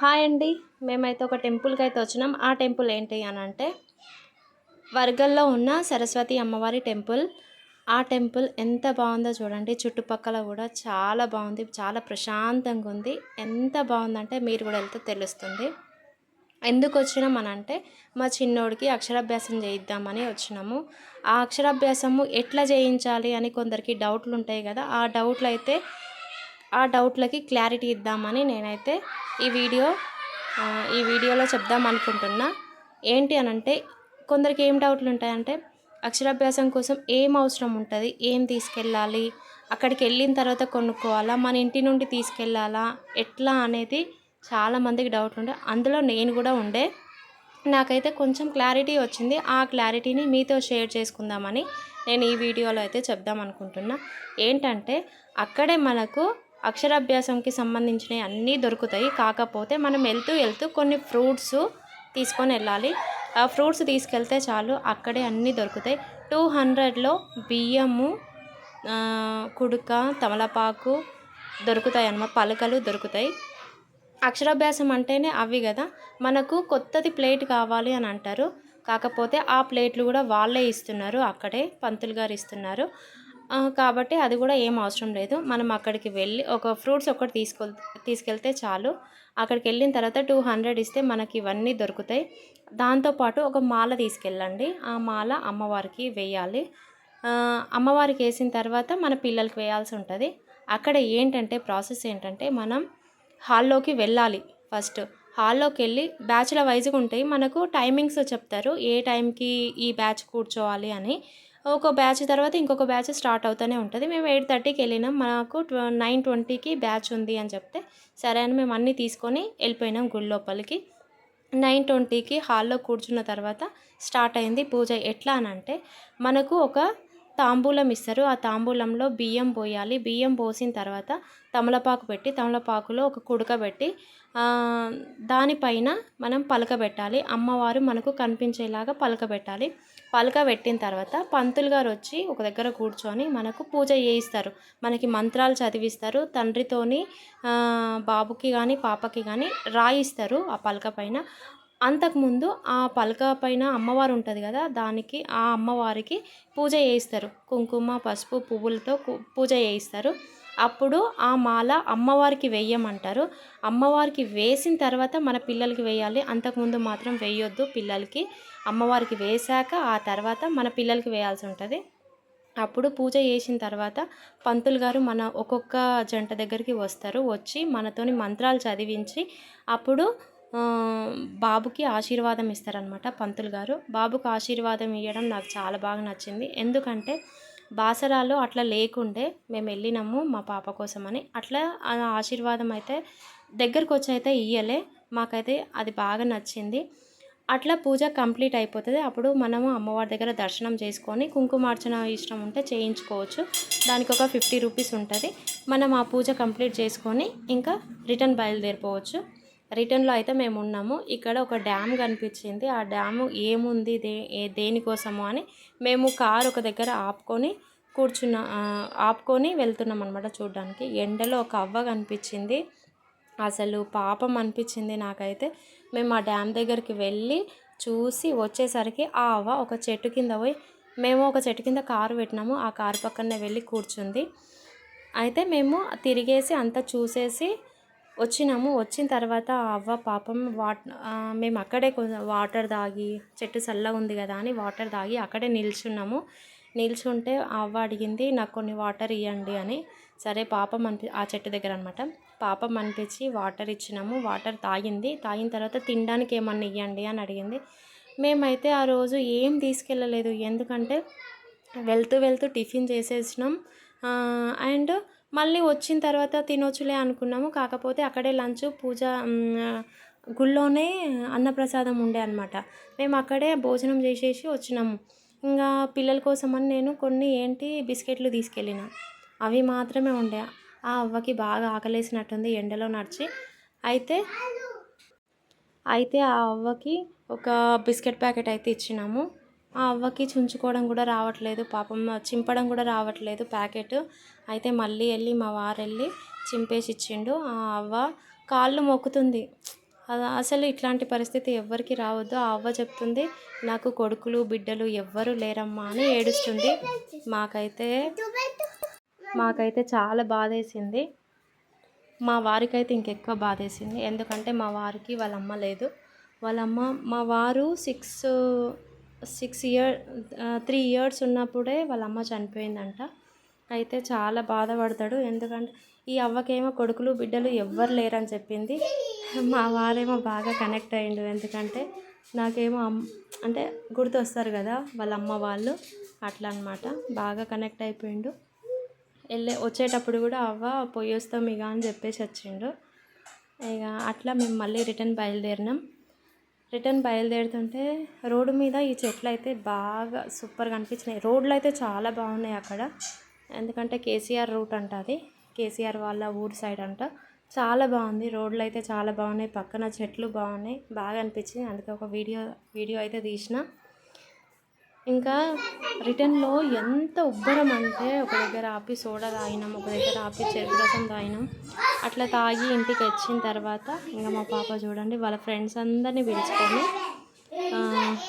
Hi అండి. మేమైతే ఒక టెంపుల్కి అయితే వచ్చినాం. ఆ టెంపుల్ ఏంటి అని అంటే వర్గల్లో ఉన్న సరస్వతి అమ్మవారి టెంపుల్. ఆ టెంపుల్ ఎంత బాగుందో చూడండి. చుట్టుపక్కల కూడా చాలా బాగుంది. చాలా ప్రశాంతంగా ఉంది. ఎంత బాగుందంటే మీరు కూడా వెళ్తే తెలుస్తుంది. ఎందుకు వచ్చినాం అని అంటే మా చిన్నోడికి అక్షరాభ్యాసం చేయిద్దామని వచ్చినాము. ఆ అక్షరాభ్యాసము ఎట్లా చేయించాలి అని కొందరికి డౌట్లు ఉంటాయి కదా. ఆ డౌట్లు అయితే ఆ డౌట్లకి క్లారిటీ ఇద్దామని నేనైతే ఈ వీడియో ఈ వీడియోలో చెప్దాం అనుకుంటున్నా. ఏంటి అని అంటే కొందరికి ఏం డౌట్లు ఉంటాయంటే అక్షరాభ్యాసం కోసం ఏం అవసరం ఉంటుంది? ఏం తీసుకెళ్ళాలి? అక్కడికి వెళ్ళిన తర్వాత కొనుక్కోవాలా? మన ఇంటి నుండి తీసుకెళ్ళాలా? ఎట్లా అనేది చాలా మందికి డౌట్ ఉండే. అందులో నేను కూడా ఉండే. నాకైతే కొంచెం క్లారిటీ వచ్చింది. ఆ క్లారిటీని మీతో షేర్ చేసుకుందామని నేను ఈ వీడియోలో అయితే చెప్దాం అనుకుంటున్నా. ఏంటంటే అక్కడే మనకు అక్షరాభ్యాసంకి సంబంధించినవి అన్నీ దొరుకుతాయి. కాకపోతే మనం వెళ్తూ వెళ్తూ కొన్ని ఫ్రూట్స్ తీసుకొని వెళ్ళాలి. ఆ ఫ్రూట్స్ తీసుకెళ్తే చాలు అక్కడే అన్నీ దొరుకుతాయి. టూ హండ్రెడ్లో బియ్యము కుడుక తమలపాకు దొరుకుతాయి అన్నమాట. పలకలు దొరుకుతాయి. అక్షరాభ్యాసం అంటేనే అవి కదా. మనకు కొత్తది ప్లేట్ కావాలి అని అంటారు. కాకపోతే ఆ ప్లేట్లు కూడా వాళ్ళే ఇస్తున్నారు. అక్కడే పంతులు గారు ఇస్తున్నారు. కాబట్టి అది కూడా ఏం అవసరం లేదు. మనం అక్కడికి వెళ్ళి ఒక ఫ్రూట్స్ ఒకటి తీసుకెళ్ తీసుకెళ్తే చాలు. అక్కడికి వెళ్ళిన తర్వాత టూ హండ్రెడ్ ఇస్తే మనకి ఇవన్నీ దొరుకుతాయి. దాంతోపాటు ఒక మాల తీసుకెళ్ళండి. ఆ మాల అమ్మవారికి వేయాలి. అమ్మవారికి వేసిన తర్వాత మన పిల్లలకి వేయాల్సి ఉంటుంది. అక్కడ ఏంటంటే ప్రాసెస్ ఏంటంటే మనం హాల్లోకి వెళ్ళాలి ఫస్ట్. హాల్లోకి వెళ్ళి బ్యాచ్ల వైజ్గా ఉంటాయి. మనకు టైమింగ్స్ చెప్తారు. ఏ టైంకి ఈ బ్యాచ్ కూర్చోవాలి అని. ఒక బ్యాచ్ తర్వాత ఇంకొక బ్యాచ్ స్టార్ట్ అవుతూనే ఉంటుంది. మేము ఎయిట్ థర్టీకి వెళ్ళినాం. మాకు నైన్ ట్వంటీకి బ్యాచ్ ఉంది అని చెప్తే సరే అని మేము అన్నీ తీసుకొని వెళ్ళిపోయినాం గుడి లోపలికి. నైన్ ట్వంటీకి హాల్లో కూర్చున్న తర్వాత స్టార్ట్ అయింది పూజ. ఎట్లా అని అంటే మనకు ఒక తాంబూలం ఇస్తారు. ఆ తాంబూలంలో బియ్యం పోయాలి. బియ్యం పోసిన తర్వాత తమలపాకు పెట్టి తమలపాకులో ఒక కుడక పెట్టి దానిపైన మనం పలకబెట్టాలి అమ్మవారు మనకు కనిపించేలాగా పలకబెట్టాలి పలక పెట్టిన తర్వాత పంతులు గారు వచ్చి ఒక దగ్గర కూర్చొని మనకు పూజ చేయిస్తారు. మనకి మంత్రాలు చదివిస్తారు. తండ్రితోని బాబుకి కానీ పాపకి కానీ రాయిస్తారు ఆ పలక పైన. అంతకుముందు ఆ పలక పైన అమ్మవారు ఉంటుంది కదా దానికి ఆ అమ్మవారికి పూజ చేయిస్తారు. కుంకుమ పసుపు పువ్వులతో పూజ చేయిస్తారు. అప్పుడు ఆ మాల అమ్మవారికి వేయమంటారు. అమ్మవారికి వేసిన తర్వాత మన పిల్లలకి వేయాలి. అంతకుముందు మాత్రం వేయొద్దు పిల్లలకి. అమ్మవారికి వేశాక ఆ తర్వాత మన పిల్లలకి వేయాల్సి ఉంటుంది. అప్పుడు పూజ చేసిన తర్వాత పంతులు గారు మన ఒక్కొక్క జంట దగ్గరికి వస్తారు. వచ్చి మనతోని మంత్రాలు చదివించి అప్పుడు బాబుకి ఆశీర్వాదం ఇస్తారనమాట పంతులు గారు. బాబుకు ఆశీర్వాదం ఇవ్వడం నాకు చాలా బాగా నచ్చింది. ఎందుకంటే బాసరాలు అట్లా లేకుండే మేము వెళ్ళినాము మా పాప కోసమని. అట్లా ఆశీర్వాదం అయితే దగ్గరకు వచ్చి అయితే ఇయ్యలే. మాకైతే అది బాగా నచ్చింది. అట్లా పూజ కంప్లీట్ అయిపోతుంది. అప్పుడు మనము అమ్మవారి దగ్గర దర్శనం చేసుకొని కుంకుమార్చన ఇష్టం ఉంటే చేయించుకోవచ్చు. దానికి ఒక ఫిఫ్టీ రూపీస్ ఉంటుంది. మనం ఆ పూజ కంప్లీట్ చేసుకొని ఇంకా రిటర్న్ బయలుదేరిపోవచ్చు. రిటర్న్లో అయితే మేము ఉన్నాము. ఇక్కడ ఒక డ్యామ్ కనిపించింది. ఆ డ్యాము ఏముంది? దే ఏ దేనికోసము అని మేము కార్ ఒక దగ్గర ఆపుకొని కూర్చున్న ఆపుకొని వెళ్తున్నాం అనమాట చూడడానికి. ఎండలో ఒక అవ్వ కనిపించింది. అసలు పాపం అనిపించింది నాకైతే. మేము ఆ డ్యామ్ దగ్గరికి వెళ్ళి చూసి వచ్చేసరికి ఆ అవ్వ ఒక చెట్టు కింద పోయి మేము ఒక చెట్టు కింద కారు పెట్టినాము. ఆ కారు పక్కనే వెళ్ళి కూర్చుంది. అయితే మేము తిరిగేసి అంతా చూసేసి వచ్చినాము. వచ్చిన తర్వాత ఆ అవ్వ పాపం వాట్ మేము అక్కడే కొంచెం వాటర్ తాగి చెట్టు చల్లగా ఉంది కదా అని వాటర్ తాగి అక్కడే నిల్చున్నాము. నిల్చుంటే ఆ అవ్వ అడిగింది నాకు కొన్ని వాటర్ ఇవ్వండి అని. సరే పాపం అనిపి ఆ చెట్టు దగ్గర అనమాట పాపం అనిపించి వాటర్ ఇచ్చినాము. వాటర్ తాగింది. తాగిన తర్వాత తినడానికి ఏమన్నా ఇవ్వండి అని అడిగింది. మేమైతే ఆ రోజు ఏం తీసుకెళ్ళలేదు. ఎందుకంటే వెళ్తూ వెళ్తూ టిఫిన్ చేసేసినాం. అండ్ మళ్ళీ వచ్చిన తర్వాత తినొచ్చులే అనుకున్నాము. కాకపోతే అక్కడే లంచ్ పూజ గుళ్ళోనే అన్నప్రసాదం ఉండే అనమాట మేము అక్కడే భోజనం చేసేసి వచ్చినాము. ఇంకా పిల్లల కోసమని నేను కొన్ని ఏంటి బిస్కెట్లు తీసుకెళ్ళిన. అవి మాత్రమే ఉండే. ఆ అవ్వకి బాగా ఆకలేసినట్టుంది ఎండలో నడిచి. అయితే అయితే ఆ అవ్వకి ఒక బిస్కెట్ ప్యాకెట్ అయితే ఇచ్చినాము. ఆ అవ్వకి చుంచుకోవడం కూడా రావట్లేదు. పాపం చింపడం కూడా రావట్లేదు ప్యాకెట్. అయితే మళ్ళీ వెళ్ళి మా వారు వెళ్ళి చింపేసి ఇచ్చిండు ఆ అవ్వ కాళ్ళు మొక్కుతుంది. అసలు ఇట్లాంటి పరిస్థితి ఎవ్వరికి రావద్దు. ఆ అవ్వ చెప్తుంది నాకు కొడుకులు బిడ్డలు ఎవ్వరు లేరమ్మా అని ఏడుస్తుంది. మాకైతే మాకైతే చాలా బాధేసింది. మా వారికైతే ఇంకెక్కువ బాధేసింది. ఎందుకంటే మా వారికి వాళ్ళ అమ్మ లేదు. వాళ్ళ అమ్మ మా వారు six six year three years ఉన్నప్పుడే వాళ్ళ అమ్మ చనిపోయిందంట. అయితే చాలా బాధపడతాడు. ఎందుకంటే ఈ అవ్వకేమో కొడుకులు బిడ్డలు ఎవ్వరు లేరని చెప్పింది. మా వారేమో బాగా కనెక్ట్ అయ్యిండు. ఎందుకంటే నాకేమో అమ్ అంటే గుర్తొస్తారు కదా వాళ్ళ అమ్మ వాళ్ళు. అట్లా అనమాట బాగా కనెక్ట్ అయిపోయిండు. వెళ్ళే వచ్చేటప్పుడు కూడా అవ్వ పోయి వస్తాం ఇక అని చెప్పేసి వచ్చిండు. ఇక అట్లా మేము మళ్ళీ రిటర్న్ బయలుదేరినాం. రిటర్న్ బయలుదేరుతుంటే రోడ్డు మీద ఈ చెట్లు అయితే బాగా సూపర్గా అనిపించినాయి. రోడ్లు అయితే చాలా బాగున్నాయి అక్కడ. ఎందుకంటే కేసీఆర్ రూట్ అంట అది. కేసీఆర్ వాళ్ళ ఊరు సైడ్ అంట. చాలా బాగుంది. రోడ్లు అయితే చాలా బాగున్నాయి. పక్కన చెట్లు బాగున్నాయి. బాగా అనిపించింది అందుకే ఒక వీడియో వీడియో అయితే తీసిన. ఇంకా రిటర్న్లో ఎంత ఉబ్బరం అంటే ఒక దగ్గర ఆపి సోడా తాగినాం ఒక దగ్గర ఆపి చెరుకు రసం తాగినాం. అట్లా తాగి ఇంటికి వచ్చిన తర్వాత ఇంకా మా పాప చూడండి వాళ్ళ ఫ్రెండ్స్ అందరినీ పిలుచుకొని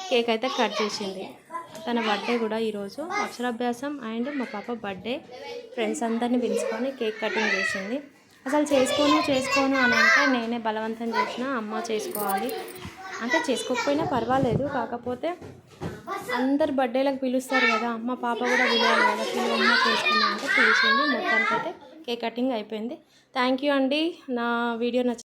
కేక్ అయితే కట్ చేసింది. తన బర్త్డే కూడా ఈరోజు. అక్షరాభ్యాసం అండ్ మా పాప బర్త్డే. ఫ్రెండ్స్ అందరినీ పిలుచుకొని కేక్ కటింగ్ చేసింది. అసలు చేసుకోను చేసుకోను అని అంటే నేనే బలవంతం చేసిన అమ్మ చేసుకోవాలి. అంటే చేసుకోకపోయినా పర్వాలేదు కాకపోతే అందరు బర్త్డేలకు పిలుస్తారు కదా మా పాప కూడా పిలవాలి కదా పిలువమ్మ చేసుకున్నా అంటే పిలిచింది. మొత్తానికైతే కేక్ కటింగ్ అయిపోయింది. థ్యాంక్ యూ అండి. నా వీడియో నచ్చి